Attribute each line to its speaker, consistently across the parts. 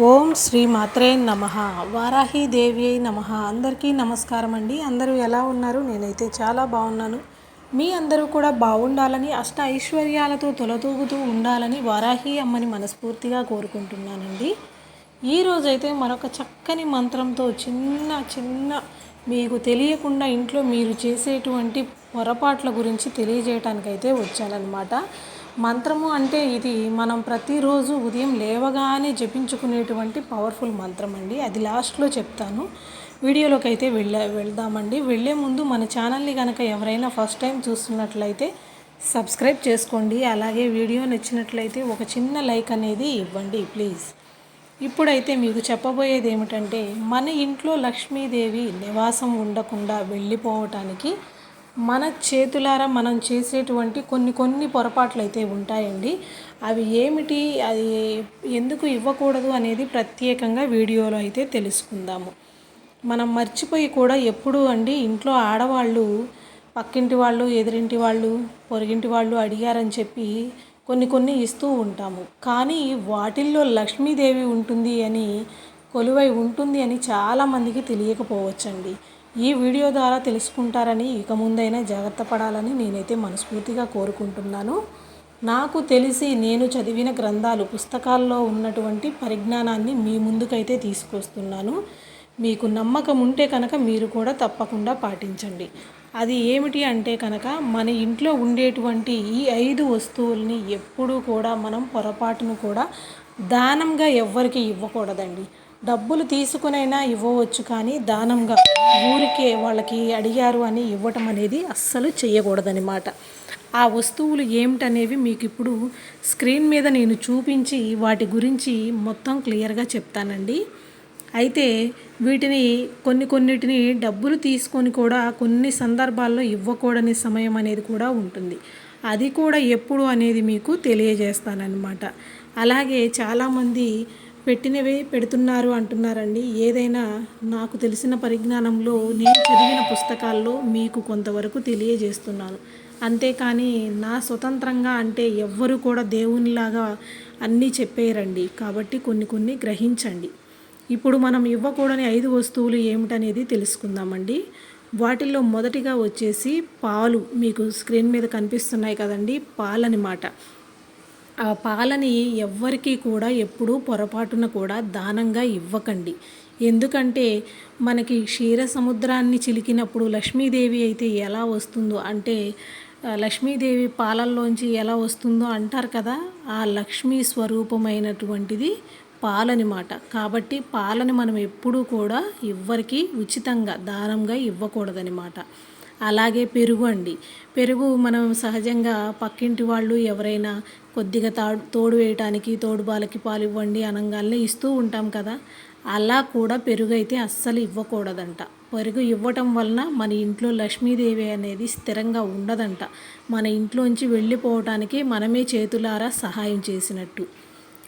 Speaker 1: ఓం శ్రీ మాత్రే నమ. వారాహిదేవి నమ. అందరికీ నమస్కారం అండి. అందరూ ఎలా ఉన్నారు? నేనైతే చాలా బాగున్నాను. మీ అందరూ కూడా బాగుండాలని అష్ట ఐశ్వర్యాలతో తొలతూగుతూ ఉండాలని వారాహి అమ్మని మనస్ఫూర్తిగా కోరుకుంటున్నానండి. ఈరోజైతే మరొక చక్కని మంత్రంతో చిన్న చిన్న మీకు తెలియకుండా ఇంట్లో మీరు చేసేటువంటి పొరపాట్ల గురించి తెలియజేయటానికైతే వచ్చానన్నమాట. మంత్రము అంటే ఇది మనం ప్రతిరోజు ఉదయం లేవగానే జపించుకునేటువంటి పవర్ఫుల్ మంత్రం అండి అది లాస్ట్లో చెప్తాను. వీడియోలోకి అయితే వెళ్ళా వెళ్దామండి. వెళ్ళే ముందు మన ఛానల్ని కనుక ఎవరైనా ఫస్ట్ టైం చూస్తున్నట్లయితే సబ్స్క్రైబ్ చేసుకోండి. అలాగే వీడియో నచ్చినట్లయితే ఒక చిన్న లైక్ అనేది ఇవ్వండి ప్లీజ్ ఇప్పుడైతే మీకు చెప్పబోయేది ఏమిటంటే మన ఇంట్లో లక్ష్మీదేవి నివాసం ఉండకుండా వెళ్ళిపోవటానికి మన చేతులారా మనం చేసేటువంటి కొన్ని కొన్ని పొరపాట్లు అయితే ఉంటాయండి. అవి ఏమిటి? అది ఎందుకు ఇవ్వకూడదు అనేది ప్రత్యేకంగా వీడియోలో అయితే తెలుసుకుందాము. మనం మర్చిపోయి కూడా ఎప్పుడు అండి ఇంట్లో ఆడవాళ్ళు పక్కింటి వాళ్ళు ఎదురింటి వాళ్ళు పొరిగింటి వాళ్ళు అడిగారని చెప్పి కొన్ని కొన్ని ఇస్తూ ఉంటాము. కానీ వాటిల్లో లక్ష్మీదేవి ఉంటుంది అని కొలువై ఉంటుంది అని చాలామందికి తెలియకపోవచ్చండి. ఈ వీడియో ద్వారా తెలుసుకుంటారని ఇక ముందైనా జాగ్రత్త పడాలని నేనైతే మనస్ఫూర్తిగా కోరుకుంటున్నాను. నాకు తెలిసి నేను చదివిన గ్రంథాలు పుస్తకాల్లో ఉన్నటువంటి పరిజ్ఞానాన్ని మీ ముందుకైతే తీసుకొస్తున్నాను. మీకు నమ్మకం ఉంటే కనుక మీరు కూడా తప్పకుండా పాటించండి. అది ఏమిటి అంటే కనుక మన ఇంట్లో ఉండేటువంటి ఈ ఐదు వస్తువుల్ని ఎప్పుడూ కూడా మనం పొరపాటును కూడా దానంగా ఎవ్వరికి ఇవ్వకూడదండి. డబ్బులు తీసుకునైనా ఇవ్వవచ్చు కానీ దానంగా ఊరికే వాళ్ళకి అడిగారు అని ఇవ్వటం అనేది అస్సలు చేయకూడదనమాట ఆ వస్తువులు ఏమిటనేవి మీకు ఇప్పుడు స్క్రీన్ మీద నేను చూపించి వాటి గురించి మొత్తం క్లియర్గా చెప్తానండి. అయితే వీటిని కొన్ని కొన్నిటిని డబ్బులు తీసుకొని కూడా కొన్ని సందర్భాల్లో ఇవ్వకూడని సమయం అనేది కూడా ఉంటుంది. అది కూడా ఎప్పుడు అనేది మీకు తెలియజేస్తానన్నమాట. అలాగే చాలామంది పెట్టినవే పెడుతున్నారు అంటున్నారండి. ఏదైనా నాకు తెలిసిన పరిజ్ఞానంలో నేను చదివిన పుస్తకాల్లో మీకు కొంతవరకు తెలియజేస్తున్నాను. అంతేకాని నా స్వతంత్రంగా అంటే ఎవ్వరు కూడా దేవునిలాగా అన్నీ చెప్పేయరండి. కాబట్టి కొన్ని కొన్ని గ్రహించండి. ఇప్పుడు మనం ఇవ్వకూడని ఐదు వస్తువులు ఏమిటనేది తెలుసుకుందామండి. వాటిల్లో మొదటిగా వచ్చేసి పాలు. మీకు స్క్రీన్ మీద కనిపిస్తున్నాయి కదండి పాలనమాట. ఆ పాలని ఎవ్వరికీ కూడా ఎప్పుడూ పొరపాటున కూడా దానంగా ఇవ్వకండి. ఎందుకంటే మనకి క్షీర సముద్రాన్ని చిలికినప్పుడు లక్ష్మీదేవి అయితే ఎలా వస్తుందో అంటే లక్ష్మీదేవి పాలల్లోంచి ఎలా వస్తుందో అంటారు కదా ఆ లక్ష్మీ స్వరూపమైనటువంటిది పాలనమాట. కాబట్టి పాలని మనం ఎప్పుడూ కూడా ఎవ్వరికి ఉచితంగా దానంగా ఇవ్వకూడదనమాట. అలాగే పెరుగు అండి. పెరుగు మనం సహజంగా పక్కింటి వాళ్ళు ఎవరైనా కొద్దిగా తాడు తోడు వేయటానికి తోడు బాలకి పాలు ఇవ్వండి అనగానే ఇస్తూ ఉంటాం కదా. అలా కూడా పెరుగు అయితే అస్సలు ఇవ్వకూడదంట. పెరుగు ఇవ్వటం వలన మన ఇంట్లో లక్ష్మీదేవి అనేది స్థిరంగా ఉండదంట. మన ఇంట్లోంచి వెళ్ళిపోవటానికి మనమే చేతులారా సహాయం చేసినట్టు.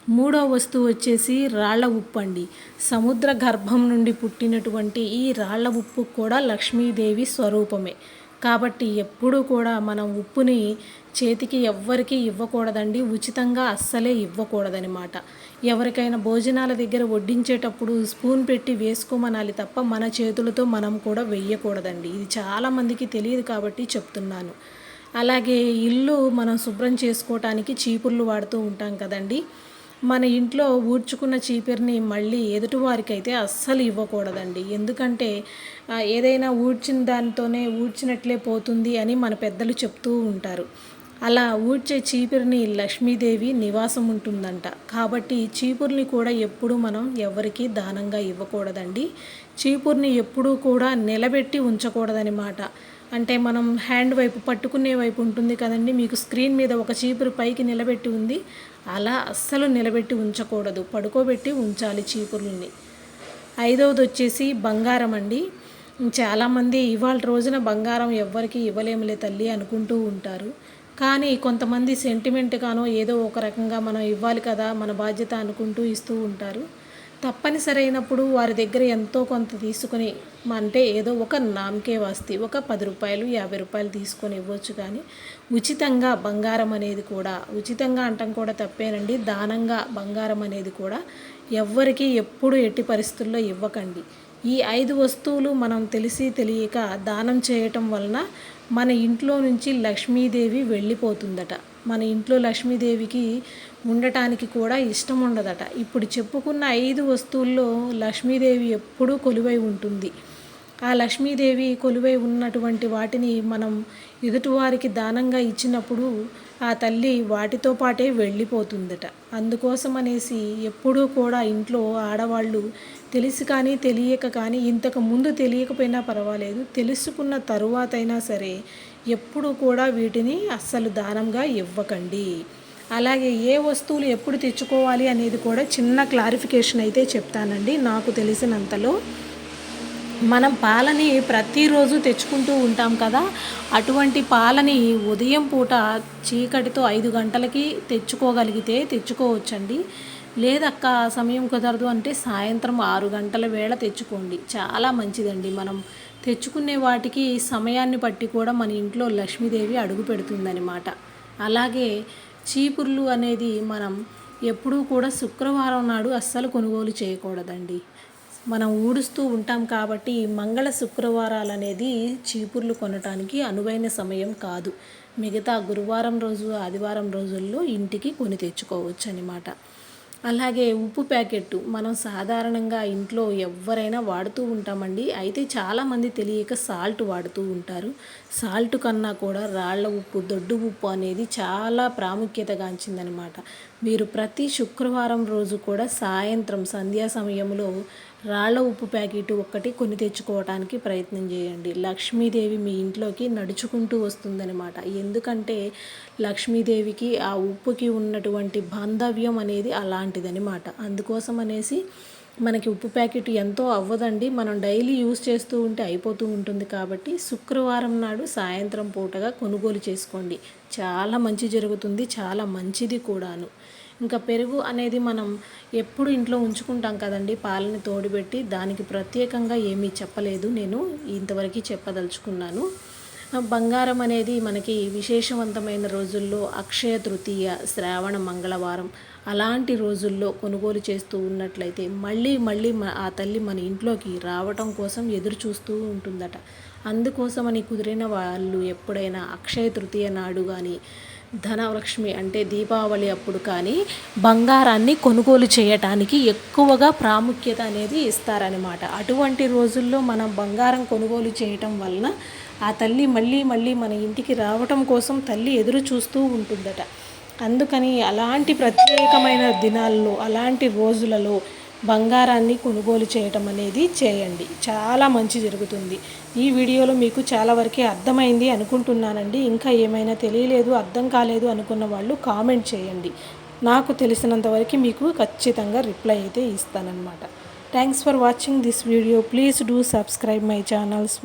Speaker 1: మూడో వస్తువు వచ్చేసి రాళ్ళ ఉప్పు అండి. సముద్ర గర్భం నుండి పుట్టినటువంటి ఈ రాళ్ళ ఉప్పు కూడా లక్ష్మీదేవి స్వరూపమే. కాబట్టి ఎప్పుడూ కూడా మనం ఉప్పుని చేతికి ఎవ్వరికీ ఇవ్వకూడదండి. ఉచితంగా అస్సలే ఇవ్వకూడదనమాట ఎవరికైనా భోజనాల దగ్గర వడ్డించేటప్పుడు స్పూన్ పెట్టి వేసుకోమనాలి తప్ప మన చేతులతో మనం కూడా వెయ్యకూడదండి. ఇది చాలామందికి తెలియదు కాబట్టి చెప్తున్నాను. అలాగే ఇల్లు మనం శుభ్రం చేసుకోవటానికి చీపుర్లు వాడుతూ ఉంటాం కదండి. మన ఇంట్లో ఊడ్చుకున్న చీపిరిని మళ్ళీ ఎదుటివారికి అయితే అస్సలు ఇవ్వకూడదండి. ఎందుకంటే ఏదైనా ఊడ్చిన దానితోనే ఊడ్చినట్లే పోతుంది అని మన పెద్దలు చెప్తూ ఉంటారు. అలా ఊడ్చే చీపురిని లక్ష్మీదేవి నివాసం ఉంటుందంట. కాబట్టి చీపుర్ని కూడా ఎప్పుడూ మనం ఎవరికి దానంగా ఇవ్వకూడదండి. చీపుర్ని ఎప్పుడూ కూడా నిలబెట్టి ఉంచకూడదనమాట. అంటే మనం హ్యాండ్ వైపు పట్టుకునే వైపు ఉంటుంది కదండి మీకు స్క్రీన్ మీద ఒక చీపురు పైకి నిలబెట్టి ఉంది. అలా అస్సలు నిలబెట్టి ఉంచకూడదు. పడుకోబెట్టి ఉంచాలి చీపుర్లని. ఐదవది వచ్చేసి బంగారం అండి. చాలామంది ఇవాళ రోజున బంగారం ఎవ్వరికి ఇవ్వలేములే తల్లి అనుకుంటూ ఉంటారు. కానీ కొంతమంది సెంటిమెంట్గానో ఏదో ఒక రకంగా మనం ఇవ్వాలి కదా మన బాధ్యత అనుకుంటూ ఇస్తూ ఉంటారు. తప్పనిసరైనప్పుడు వారి దగ్గర ఎంతో కొంత తీసుకొని అంటే ఏదో ఒక నామకే వాస్తి ఒక పది రూపాయలు యాభై రూపాయలు తీసుకొని ఇవ్వచ్చు కానీ ఉచితంగా బంగారం అనేది కూడా ఉచితంగా అంటాం కూడా తప్పేనండి. దానంగా బంగారం అనేది కూడా ఎవ్వరికీ ఎప్పుడు ఎట్టి పరిస్థితుల్లో ఇవ్వకండి. ఈ ఐదు వస్తువులు మనం తెలిసి తెలియక దానం చేయటం వలన మన ఇంట్లో నుంచి లక్ష్మీదేవి వెళ్ళిపోతుందట. మన ఇంట్లో లక్ష్మీదేవికి ఉండటానికి కూడా ఇష్టం ఉండదట. ఇప్పుడు చెప్పుకున్న ఐదు వస్తువుల్లో లక్ష్మీదేవి ఎప్పుడూ కొలువై ఉంటుంది. ఆ లక్ష్మీదేవి కొలువై ఉన్నటువంటి వాటిని మనం ఎదుటివారికి దానంగా ఇచ్చినప్పుడు ఆ తల్లి వాటితో పాటే వెళ్ళిపోతుందట. అందుకోసం అనేసి ఎప్పుడూ కూడా ఇంట్లో ఆడవాళ్ళు తెలిసి కానీ తెలియక కానీ ఇంతకు ముందు తెలియకపోయినా పర్వాలేదు తెలుసుకున్న తరువాత అయినా సరే ఎప్పుడు కూడా వీటిని అస్సలు దానంగా ఇవ్వకండి. అలాగే ఏ వస్తువులు ఎప్పుడు తెచ్చుకోవాలి అనేది కూడా చిన్న క్లారిఫికేషన్ అయితే చెప్తానండి. నాకు తెలిసినంతలో మనం పాలని ప్రతిరోజు తెచ్చుకుంటూ ఉంటాం కదా అటువంటి పాలని ఉదయం పూట చీకటితో ఐదు గంటలకి తెచ్చుకోగలిగితే తెచ్చుకోవచ్చండి. లేదక్క సమయం కుదరదు అంటే సాయంత్రం ఆరు గంటల వేళ తెచ్చుకోండి. చాలా మంచిదండి. మనం తెచ్చుకునే వాటికి సమయాన్ని బట్టి కూడా మన ఇంట్లో లక్ష్మీదేవి అడుగు పెడుతుందనమాట అలాగే చీపుర్లు అనేది మనం ఎప్పుడూ కూడా శుక్రవారం నాడు అస్సలు కొనుగోలు చేయకూడదండి. మనం ఊడుస్తూ ఉంటాం కాబట్టి మంగళ శుక్రవారాలు అనేది చీపుర్లు కొనటానికి అనువైన సమయం కాదు. మిగతా గురువారం రోజు ఆదివారం రోజుల్లో ఇంటికి కొని తెచ్చుకోవచ్చు అనమాట అలాగే ఉప్పు ప్యాకెట్టు మనం సాధారణంగా ఇంట్లో ఎవరైనా వాడుతూ ఉంటామండి. అయితే చాలామంది తెలియక సాల్ట్ వాడుతూ ఉంటారు. సాల్ట్ కన్నా కూడా రాళ్ళ ఉప్పు దొడ్డు ఉప్పు అనేది చాలా ప్రాముఖ్యతగాంచిందనమాట. మీరు ప్రతి శుక్రవారం రోజు కూడా సాయంత్రం సంధ్యా సమయంలో రాళ్ళ ఉప్పు ప్యాకెట్ ఒక్కటి కొని తెచ్చుకోవడానికి ప్రయత్నం చేయండి. లక్ష్మీదేవి మీ ఇంట్లోకి నడుచుకుంటూ వస్తుందనమాట. ఎందుకంటే లక్ష్మీదేవికి ఆ ఉప్పుకి ఉన్నటువంటి బాంధవ్యం అనేది అలాంటి అనమాట అందుకోసం అనేసి మనకి ఉప్పు ప్యాకెట్ ఎంతో అవ్వదండి. మనం డైలీ యూస్ చేస్తూ ఉంటే అయిపోతూ ఉంటుంది కాబట్టి శుక్రవారం నాడు సాయంత్రం పూటగా కొనుగోలు చేసుకోండి. చాలా మంచి జరుగుతుంది చాలా మంచిది కూడాను. ఇంకా పెరుగు అనేది మనం ఎప్పుడు ఇంట్లో ఉంచుకుంటాం కదండి పాలని తోడుపెట్టి దానికి ప్రత్యేకంగా ఏమీ చెప్పలేదు. నేను ఇంతవరకు చెప్పదలుచుకున్నాను. బంగారం అనేది మనకి విశేషవంతమైన రోజుల్లో అక్షయ తృతీయ శ్రావణ మంగళవారం అలాంటి రోజుల్లో కొనుగోలు చేస్తూ ఉన్నట్లయితే మళ్ళీ మళ్ళీ ఆ తల్లి మన ఇంట్లోకి రావటం కోసం ఎదురు చూస్తూ ఉంటుందట. అందుకోసమని కుదిరిన వాళ్ళు ఎప్పుడైనా అక్షయ తృతీయ నాడు కానీ ధనలక్ష్మి అంటే దీపావళి అప్పుడు కానీ బంగారాన్ని కొనుగోలు చేయటానికి ఎక్కువగా ప్రాముఖ్యత అనేది ఇస్తారనమాట అటువంటి రోజుల్లో మనం బంగారం కొనుగోలు చేయటం వలన ఆ తల్లి మళ్ళీ మళ్ళీ మన ఇంటికి రావటం కోసం తల్లి ఎదురు చూస్తూ ఉంటుందట. అందుకని అలాంటి ప్రత్యేకమైన దినాల్లో అలాంటి రోజులలో బంగారాన్ని కొనుగోలు చేయటం అనేది చేయండి. చాలా మంచి జరుగుతుంది. ఈ వీడియోలో మీకు చాలా వరకే అర్థమైంది అనుకుంటున్నానండి. ఇంకా ఏమైనా తెలియలేదు అర్థం కాలేదు అనుకున్న వాళ్ళు కామెంట్ చేయండి. నాకు తెలిసినంత వరకు మీకు ఖచ్చితంగా రిప్లై అయితే ఇస్తానన్నమాట. Thanks for watching this video please do subscribe my channels